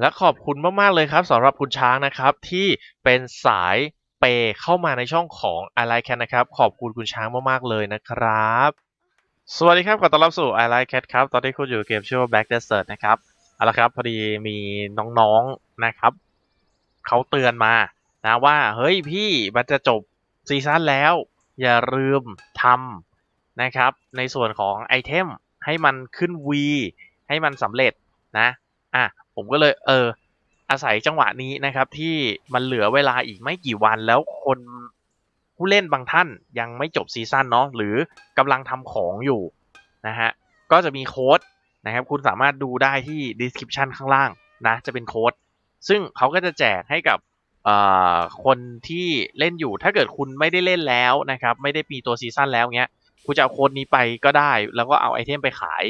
และขอบคุณมากๆเลยครับสำหรับคุณช้างนะครับที่เป็นสายเปเข้ามาในช่องของ i like cat นะครับ ขอบคุณคุณช้างมากๆเลยนะครับ สวัสดีครับขอต้อนรับสู่ i like cat ครับ ตอนนี้คุณอยู่เกมชื่อว่า Back Desert นะครับเอาละครับ พอดีมีน้องๆนะครับเขาเตือนมานะว่า เฮ้ยพี่มันจะจบซีซั่นแล้ว อย่าลืมทำนะครับ ในส่วนของไอเทมให้มันขึ้น V ให้มันสำเร็จนะอะ ผมก็เลยเออ อาศัยจังหวะนี้นะครับ ที่มันเหลือเวลาอีกไม่กี่วันแล้วคนผู้เล่นบางท่านยังไม่จบซีซั่นเนาะหรือกำลังทำของอยู่นะฮะก็จะมีโค้ดนะครับ คุณสามารถดูได้ที่ description ข้างล่างนะจะเป็นโค้ดซึ่งเขาก็จะแจกให้กับเอ่อคนที่เล่นอยู่ถ้าเกิดคุณไม่ได้เล่นแล้วนะครับ ไม่ได้มีตัวซีซั่นแล้วเงี้ยคุณจะเอาโค้ดนี้ไปก็ได้ แล้วก็เอาไอเทมไปขาย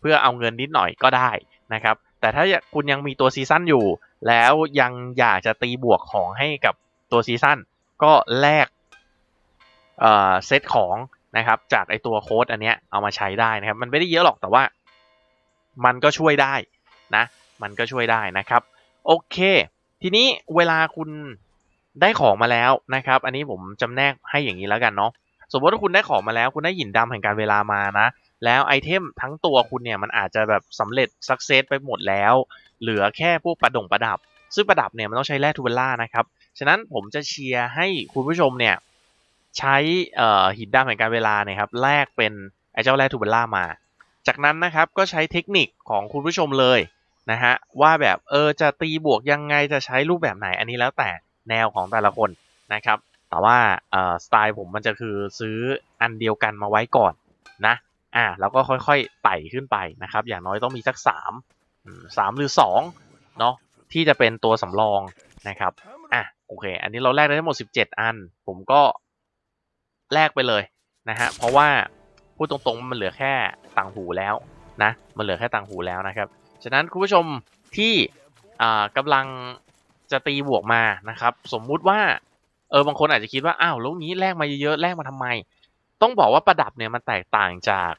เพื่อเอาเงินนิดหน่อยก็ได้นะครับ แต่ถ้าคุณยังมีตัวซีซั่นอยู่ แล้วยังอยากจะตีบวกของให้กับตัวซีซั่นก็แลกเอ่อเซตของนะครับจากไอตัวโค้ดอันเนี้ยเอามาใช้ได้นะครับ มันไม่ได้เยอะหรอกแต่ว่า มันก็ช่วยได้นะ มันก็ช่วยได้นะครับ โอเค ทีนี้เวลาคุณได้ของมาแล้วนะครับ อันนี้ผมจำแนกให้อย่างนี้แล้วกันเนาะสมมติว่าคุณได้ของมาแล้ว คุณได้หยินดำแห่งการเวลามานะ แล้วไอเทมทั้งตัวคุณเนี่ยมันอาจจะแบบสำเร็จสักเซสไปหมดแล้ว เหลือแค่พวกประดงประดับ ซึ่งประดับเนี่ยมันต้องใช้แร่ทูเวลล่านะครับ ฉะนั้นผมจะเชียร์ให้คุณผู้ชมเนี่ยใช้หินดำแห่งการเวลาเนี่ยครับแลกเป็นไอเจ้าแร่ทูเวลล่ามา จากนั้นนะครับก็ใช้เทคนิคของคุณผู้ชมเลยนะฮะว่าแบบเออจะตีบวกยังไงจะใช้รูปแบบไหนอันนี้แล้วแต่แนวของแต่ละคนนะครับแต่ว่าสไตล์ผมมันจะคือซื้ออันเดียวกันมาไว้ก่อนนะ อ่าแล้วก็ค่อยๆไต่ขึ้นไปนะครับ อย่างน้อยต้องมีสักสามสามหรือสองเนาะที่จะเป็นตัวสำรองนะครับอะโอเค อันนี้เราแลกได้ทั้งหมด 17 อัน ผมก็แลกไปเลยนะฮะเพราะว่าพูดตรงๆมันเหลือแค่ต่างหูแล้วนะมันเหลือแค่ต่างหูแล้วนะครับฉะนั้นคุณผู้ชมที่อ่ากำลังจะตีบวกมานะครับ สมมุติว่าเออบางคนอาจจะคิดว่าอ้าวแล้วนี้แลกมาเยอะๆแลกมาทำไม ต้องบอกว่าประดับเนี่ยมันแตกต่างจาก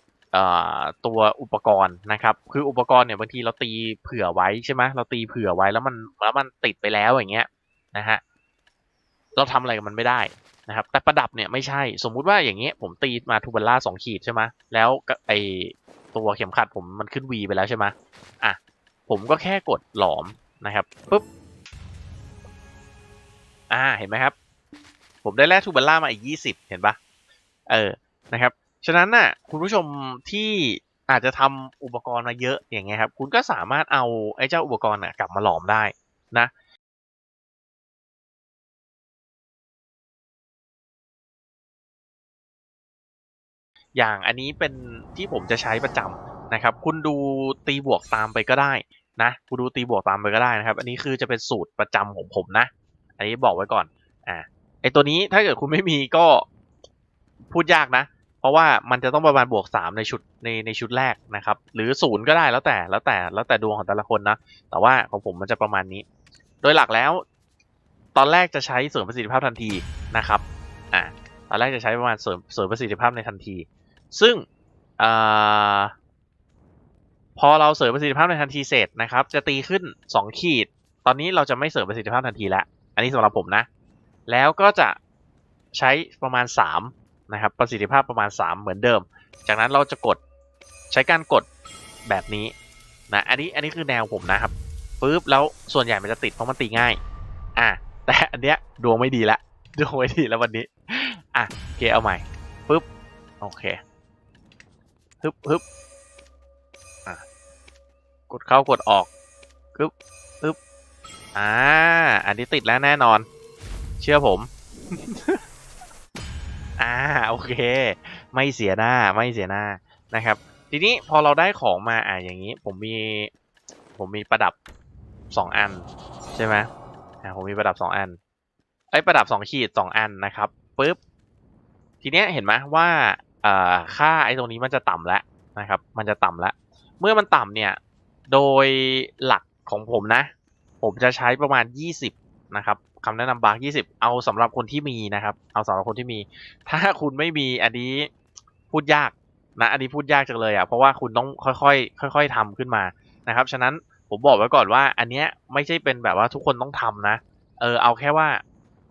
ตัวอุปกรณ์นะครับ คืออุปกรณ์เนี่ยบางทีเราตีเผื่อไว้ใช่ไหมเราตีเผื่อไว้แล้วมันแล้วมันติดไปแล้วอย่างเงี้ยนะฮะเราทำอะไรกับมันไม่ได้นะครับ แต่ประดับเนี่ยไม่ใช่สมมุติว่าอย่างเงี้ยผมตีมาทูเบลล่าสองขีดใช่ไหมแล้วไอตัวเข็มขัดผมมันขึ้นวีไปแล้วใช่ไหมอะผมก็แค่กดหลอมนะครับปุ๊บอ่าเห็นไหมครับ ผมได้แร่ทูเบลล่ามาอีกยี่สิบเห็นปะเออนะครับ ฉะนั้นน่ะคุณผู้ชมที่อาจจะทำอุปกรณ์มาเยอะอย่างเงี้ยครับ คุณก็สามารถเอาไอ้เจ้าอุปกรณ์น่ะกลับมาหลอมได้นะอย่างอันนี้เป็นที่ผมจะใช้ประจำนะครับ คุณดูตีบวกตามไปก็ได้นะคุณดูตีบวกตามไปก็ได้นะครับ อันนี้คือจะเป็นสูตรประจำของผมนะ อันนี้บอกไว้ก่อน อ่าไอตัวนี้ถ้าเกิดคุณไม่มีก็พูดยากนะ เพราะว่ามันจะต้องประมาณบวกสามในชุดในในชุดแรกนะครับ หรือศูนย์ก็ได้แล้วแต่แล้วแต่แล้วแต่ดวงของแต่ละคนนะ แต่ว่าของผมมันจะประมาณนี้ โดยหลักแล้ว ตอนแรกจะใช้เสริมประสิทธิภาพทันทีนะครับอ่าตอนแรกจะใช้ประมาณเสริมเสริมประสิทธิภาพในทันที ซึ่งอ่าพอเราเสริมประสิทธิภาพในทันทีเสร็จนะครับ จะตีขึ้น 2 ขีด ตอนนี้เราจะไม่เสริมประสิทธิภาพทันทีแล้ว อันนี้สำหรับผมนะ แล้วก็จะใช้ประมาณ 3 นะครับ ประสิทธิภาพประมาณ 3 เหมือนเดิม จากนั้นเราจะกดใช้การกดแบบนี้นะอันนี้อันนี้คือแนวผมนะครับปุ๊บแล้วส่วนใหญ่มันจะติดเพราะมันตีง่าย อะแต่อันเนี้ยดวงไม่ดีละดวงไม่ดีแล้ววันนี้อะโอเคเอาใหม่ปุ๊บโอเคฮึบฮึบอะกดเข้ากดออกฮึบฮึบอ่าอันนี้ติดแล้วแน่นอน เชื่อผม อ่าโอเค ไม่เสียหน้าไม่เสียหน้านะครับ ทีนี้พอเราได้ของมาอ่าอย่างนี้ ผมมีผมมีประดับสองอันใช่ไหมอ่าผมมีประดับสองอันไอ้ประดับสองขีดสองอันนะครับปุ๊บทีเนี้ยเห็นไหมว่าเอ่อค่าไอ้ตรงนี้มันจะต่ำแล้วนะครับ มันจะต่ำแล้วเมื่อมันต่ำเนี่ยโดยหลักของผมนะ ผมจะใช้ประมาณ 20 นะครับ คำแนะนำบาร์ก20เอาสำหรับคนที่มีนะครับ เอาสำหรับคนที่มี ถ้าคุณไม่มีอันนี้พูดยากนะอันนี้พูดยากจังเลยอะเพราะว่าคุณต้องค่อยๆค่อย ๆทำขึ้นมานะครับ ฉะนั้นผมบอกไว้ก่อนว่า อันเนี้ยไม่ใช่เป็นแบบว่าทุกคนต้องทำนะ เออเอาแค่ว่า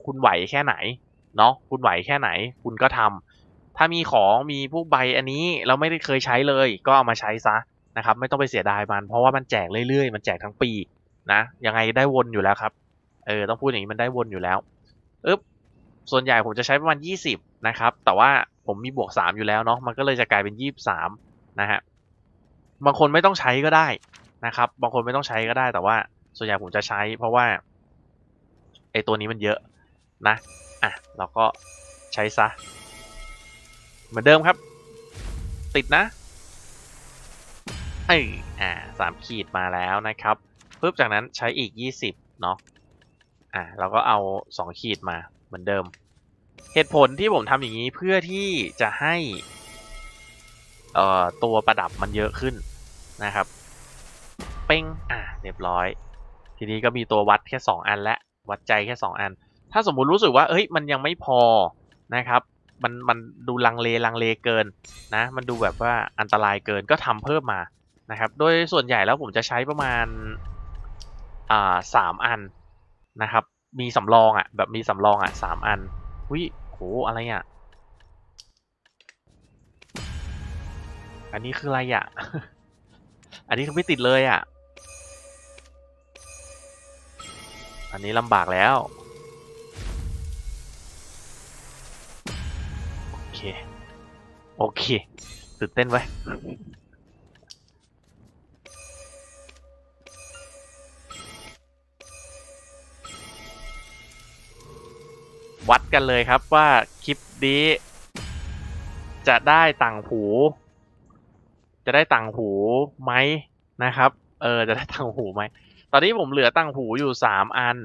คุณไหวแค่ไหนเนาะคุณไหวแค่ไหน คุณก็ทำถ้ามีของมีพวกใบอันนี้เราไม่ได้เคยใช้เลย ก็เอามาใช้ซะนะครับ ไม่ต้องไปเสียดายมัน เพราะว่ามันแจกเรื่อยๆ มันแจกทั้งปีนะยังไงได้วนอยู่แล้วครับ เออต้องพูดอย่างนี้มันได้วนอยู่แล้วอึ๊บส่วนใหญ่ผมจะใช้ประมาณ 20 นะครับ แต่ว่าผมมีบวก 3 อยู่แล้วเนาะมันก็เลยจะกลายเป็น 23 นะฮะบางคนไม่ต้องใช้ก็ได้นะครับ บางคนไม่ต้องใช้ก็ได้แต่ว่า ส่วนใหญ่ผมจะใช้ เพราะว่าไอตัวนี้มันเยอะนะอะเราก็ใช้ซะ เหมือนเดิมครับ ติดนะเอ้ยอ่าสามขีดมาแล้วนะครับปุ๊บจากนั้นใช้อีก 20 เนาะ อ่าเราก็เอา2ขีดมาเหมือนเดิม เหตุผลที่ผมทำอย่างนี้เพื่อที่จะให้เอ่อตัวประดับมันเยอะขึ้นนะครับ เป้งอ่าเรียบร้อย ทีนี้ก็มีตัววัดแค่ 2 อันและวัดใจแค่ 2 อัน ถ้าสมมุติรู้สึกว่าเอ้ยมันยังไม่พอนะครับมันมันดูลังเลลังเลเกินนะ มันดูแบบว่าอันตรายเกินก็ทำเพิ่มมานะครับ โดยส่วนใหญ่แล้วผมจะใช้ประมาณอ่าสามอัน นะครับ มีสำรองอะ แบบมีสำรองอะสามอันวิโหอะไรอะ อันนี้คืออะไรอะ อันนี้คือไม่ติดเลยอะ อันนี้ลำบากแล้ว โอเค โอเคตื่นเต้นไว้ วัดกันเลยครับว่าคลิปนี้ จะได้ต่างหู จะได้ต่างหูไหมนะครับ เออจะได้ต่างหูไหมตอนนี้ผมเหลือต่างหูอยู่สามอัน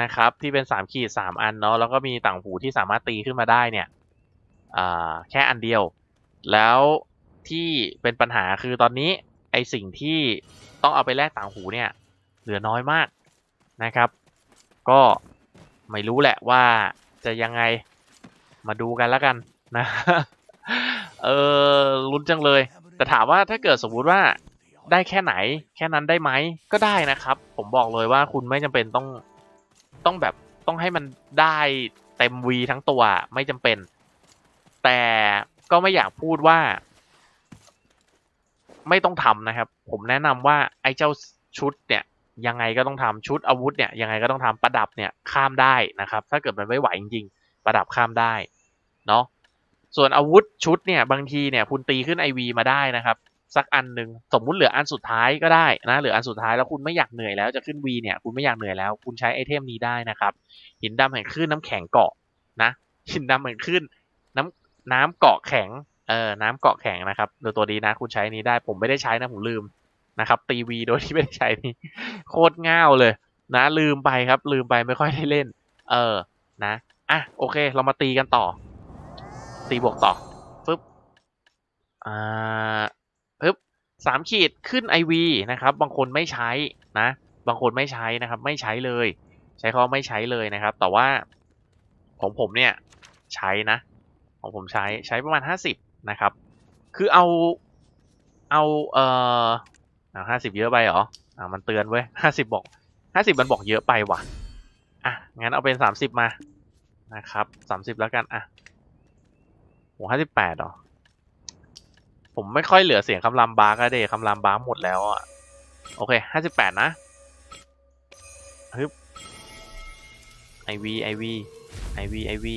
นะครับ ที่เป็นสามขีดสามอันเนาะแล้วก็มีต่างหูที่สามารถตีขึ้นมาได้เนี่ยแค่อันเดียว แล้วที่เป็นปัญหาคือตอนนี้ไอสิ่งที่ต้องเอาไปแลกต่างหูเนี่ย เหลือน้อยมากนะครับ ก็ไม่รู้แหละว่า จะยังไงมาดูกันแล้วกันนะ เออลุ้นจังเลย แต่ถามว่าถ้าเกิดสมมุติว่าได้แค่ไหน แค่นั้นได้ไหมก็ได้นะครับ ผมบอกเลยว่าคุณไม่จำเป็นต้องต้องแบบต้องให้มันได้เต็มวีทั้งตัวไม่จำเป็น แต่ก็ไม่อยากพูดว่า ไม่ต้องทำนะครับ ผมแนะนำว่าไอ้เจ้าชุดเนี่ย ยังไงก็ต้องทำชุดอาวุธเนี่ยยังไงก็ต้องทำประดับเนี่ยข้ามได้นะครับ ถ้าเกิดมันไม่ไหวจริง ๆ ประดับข้ามได้เนาะส่วนอาวุธชุดเนี่ยบางทีเนี่ยคุณตีขึ้นไอวีมาได้นะครับสักอันหนึ่งสมมุติเหลืออันสุดท้ายก็ได้นะเหลืออันสุดท้ายแล้วคุณไม่อยากเหนื่อยแล้วจะขึ้นวีเนี่ยคุณไม่อยากเหนื่อยแล้ว คุณใช้ไอเทมนี้ได้นะครับ หินดำแห่งคลื่นน้ำแข็งเกาะนะหินดำแห่งคลื่นน้ำน้ำเกาะแข็งเออน้ำเกาะแข็งนะครับดูตัวดีนะคุณใช้นี้ได้ผมไม่ได้ใช้นะผมลืม นะครับตีวีโดยที่ไม่ได้ใช้นี่โคตรง่าวเลย นะ ลืมไปครับ ลืมไปไม่ค่อยได้เล่น เออนะอะโอเค เรามาตีกันต่อ ตีบวกต่อฟึบอ่าปึ๊บสามขีดขึ้น IV นะครับ บางคนไม่ใช้นะ บางคนไม่ใช้นะครับ ไม่ใช้เลย ใช้คำว่าไม่ใช้เลยนะครับ แต่ว่าของผมเนี่ยใช้นะ ของผมใช้ใช้ประมาณห้าสิบนะครับ คือเอาเอาเอ่อ ห้าสิบเยอะไปเหรออ่ามันเตือนเว้ยห้าสิบบอกห้าสิบมันบอกเยอะไปว่ะอะงั้นเอาเป็นสามสิบมานะครับสามสิบแล้วกันอะโหห้าสิบแปดหรอ ผมไม่ค่อยเหลือเสียงคำรามบาร์ก็เดคำรามบาร์หมดแล้วอะโอเคห้าสิบแปดนะฮึบไอวีไอวีไอวีไอวี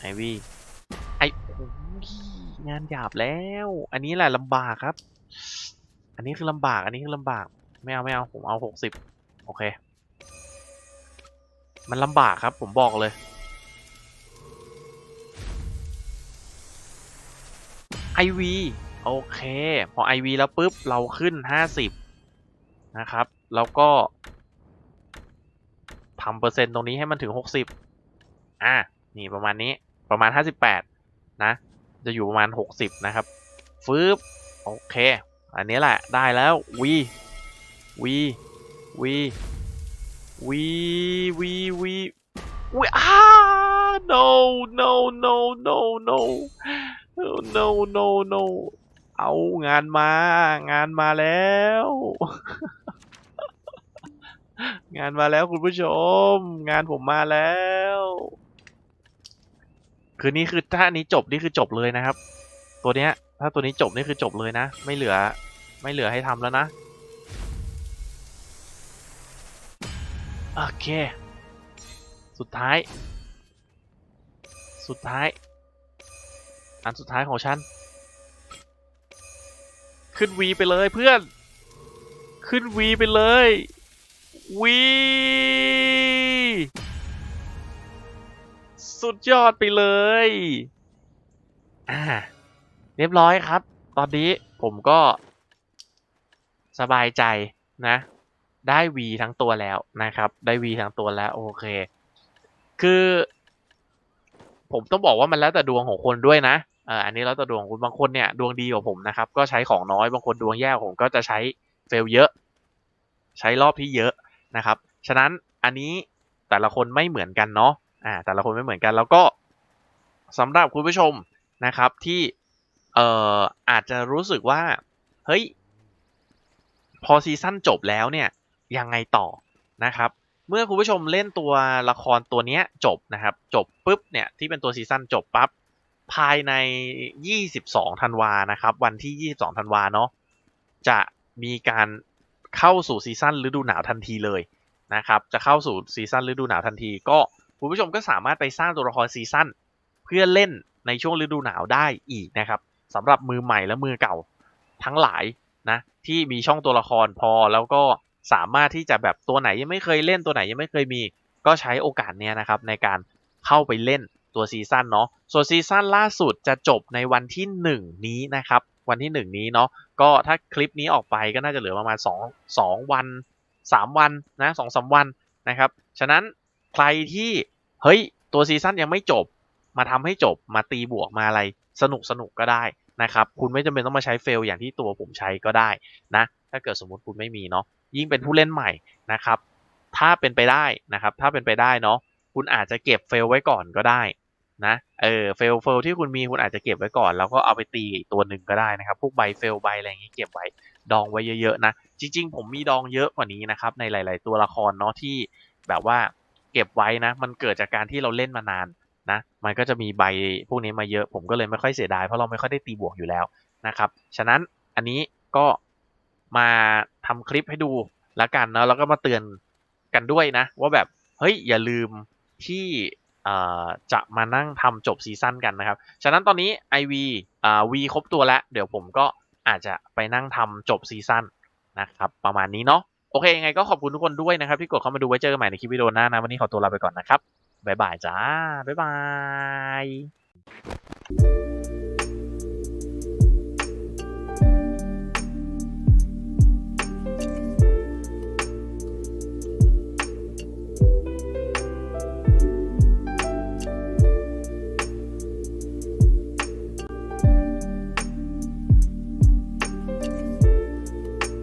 ไอวีไอโอ้ยงานหยาบแล้ว อันนี้แหละลำบากครับ อันนี้คือลำบาก อันนี้คือลำบาก ไม่เอาไม่เอา ผมเอาหกสิบโอเค มันลำบากครับ ผมบอกเลย IV โอเค พอ IV แล้วปุ๊บ เราขึ้น50นะครับ แล้วก็ทำเปอร์เซ็นต์ตรงนี้ให้มันถึง60อะ นี่ประมาณนี้ ประมาณ58นะ จะอยู่ประมาณ60นะครับ ฟืบ โอเค อันนี้แหละได้แล้ววีวีวีวีวีวีวีอ้า no no no no no no no no เอางานมางานมาแล้ว งานมาแล้วคุณผู้ชม งานผมมาแล้ว คือนี่คือถ้าอันนี้จบนี่คือจบเลยนะครับ ตัวเนี้ย ถ้าตัวนี้จบนี่คือจบเลยนะ ไม่เหลือไม่เหลือให้ทำแล้วนะ โอเค สุดท้าย สุดท้าย อันสุดท้ายของฉัน ขึ้นวีไปเลยเพื่อน ขึ้นวีไปเลยวีสุดยอดไปเลย อ่า เรียบร้อยครับ ตอนนี้ผมก็ สบายใจนะ ได้วีทั้งตัวแล้วนะครับ ได้วีทั้งตัวแล้วโอเค คือ ผมต้องบอกว่ามันแล้วแต่ดวงของคนด้วยนะเอ่ออันนี้แล้วแต่ดวงคุณบางคนเนี่ยดวงดีกว่าผมนะครับ ก็ใช้ของน้อยบางคนดวงแย่ผมก็จะใช้เฟลเยอะ ใช้รอบที่เยอะนะครับ ฉะนั้นอันนี้แต่ละคนไม่เหมือนกันเนาะอ่าแต่ละคนไม่เหมือนกันแล้วก็สำหรับคุณผู้ชมนะครับที่ เอ่ออาจจะรู้สึกว่า เฮ้ย พอซีซั่นจบแล้วเนี่ย ยังไงต่อนะครับ เมื่อคุณผู้ชมเล่นตัวละครตัวเนี้ยจบนะครับ จบปุ๊บเนี่ย ที่เป็นตัวซีซั่นจบปั๊บภายใน 22ธันวานะครับ วันที่ 22ธันวาเนาะจะมีการเข้าสู่ซีซั่นฤดูหนาวทันทีเลยนะครับ จะเข้าสู่ซีซั่นฤดูหนาวทันที ก็คุณผู้ชมก็สามารถไปสร้างตัวละครซีซั่นเพื่อเล่นในช่วงฤดูหนาวได้อีกนะครับ สำหรับมือใหม่และมือเก่าทั้งหลายนะที่มีช่องตัวละครพอแล้วก็สามารถที่จะแบบตัวไหนยังไม่เคยเล่นตัวไหนยังไม่เคยมี ก็ใช้โอกาสเนี้ยนะครับในการเข้าไปเล่นตัวซีซั่นเนาะส่วนซีซั่นล่าสุดจะจบในวันที่ 1 นี้นะครับ วันที่ 1 นี้เนาะก็ถ้าคลิปนี้ออกไปก็น่าจะเหลือประมาณ2 2วัน 3 วันนะสองสามวันนะครับ ฉะนั้นใครที่เฮ้ยตัวซีซั่นยังไม่จบมาทำให้จบมาตีบวกมาอะไร สนุกสนุกก็ได้นะครับ คุณไม่จำเป็นต้องมาใช้เฟลอย่างที่ตัวผมใช้ก็ได้นะ ถ้าเกิดสมมติคุณไม่มีเนาะ ยิ่งเป็นผู้เล่นใหม่นะครับ ถ้าเป็นไปได้นะครับ ถ้าเป็นไปได้เนาะ คุณอาจจะเก็บเฟลไว้ก่อนก็ได้นะ เออ เฟลเฟลที่คุณมีคุณอาจจะเก็บไว้ก่อน แล้วก็เอาไปตีตัวหนึ่งก็ได้นะครับ พวกใบเฟลใบอะไรอย่างงี้เก็บไว้ ดองไว้เยอะๆนะ จริง ๆ ผมมีดองเยอะกว่านี้นะครับ ในหลาย ๆ ตัวละครเนาะที่แบบว่าเก็บไว้นะ มันเกิดจากการที่เราเล่นมานาน นะ มันก็จะมีใบพวกนี้มาเยอะ ผมก็เลยไม่ค่อยเสียดายเพราะเราไม่ค่อยได้ตีบวกอยู่แล้วนะครับ ฉะนั้นอันนี้ก็มาทำคลิปให้ดูแล้วกันเนาะ แล้วก็มาเตือนกันด้วยนะ ว่าแบบ เฮ้ย อย่าลืมที่จะมานั่งทำจบซีซั่นกันนะครับ ฉะนั้นตอนนี้ IV อ่า V ครบตัวแล้ว เดี๋ยวผมก็อาจจะไปนั่งทำจบซีซั่นนะครับประมาณนี้เนาะโอเคยังไงก็ขอบคุณทุกคนด้วยนะครับ ที่กดเข้ามาดูไว้เจอกันใหม่ในคลิปวิดีโอหน้านะ วันนี้ขอตัวลาไปก่อนนะครับ บายบายจ้าบายบาย